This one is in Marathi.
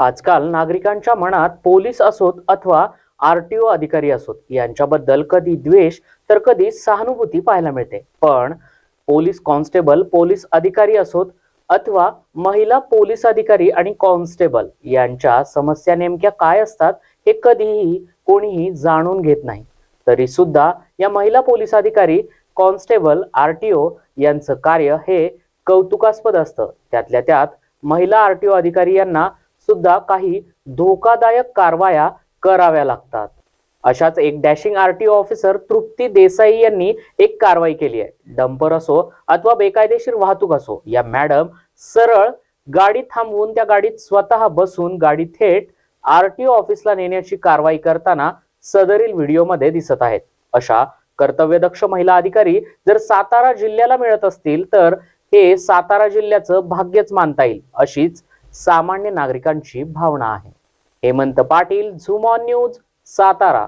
आजकाल नागरिकांच्या मनात पोलीस असोत अथवा आरटीओ अधिकारी असोत यांच्याबद्दल कधी द्वेष तर कधी सहानुभूती पाहायला मिळते. पण पोलीस कॉन्स्टेबल पोलीस अधिकारी असोत अथवा महिला पोलीस अधिकारी आणि कॉन्स्टेबल यांच्या समस्या नेमक्या काय असतात हे कधीही कोणीही जाणून घेत नाही. तरी सुद्धा या महिला पोलीस अधिकारी कॉन्स्टेबल आरटीओ यांचं कार्य हे कौतुकास्पद असतं. त्यातल्या त्यात महिला आरटीओ अधिकारी यांना सुद्धा काही धोकादायक कारवाया कराव्या लागतात. अशाच एक dashing RTO officer Trupti Desai यांनी एक कारवाई केली आहे. डंपर असो अथवा बेकायदेशीर वाहतूक असो या मॅडम सरळ गाडी थांबवून त्या गाडीत स्वतः बसून गाडी थेट आरटीओ ऑफिसला नेण्याची कारवाई करताना सदरील व्हिडिओमध्ये दिसत आहेत. अशा कर्तव्यदक्ष महिला अधिकारी जर सातारा जिल्ह्याला मिळत असतील तर हे सातारा जिल्ह्याचं भाग्यच मानता येईल अशीच सामान्य नागरिकांची भावना आहे. हेमंत पाटील झुमॉन न्यूज सातारा.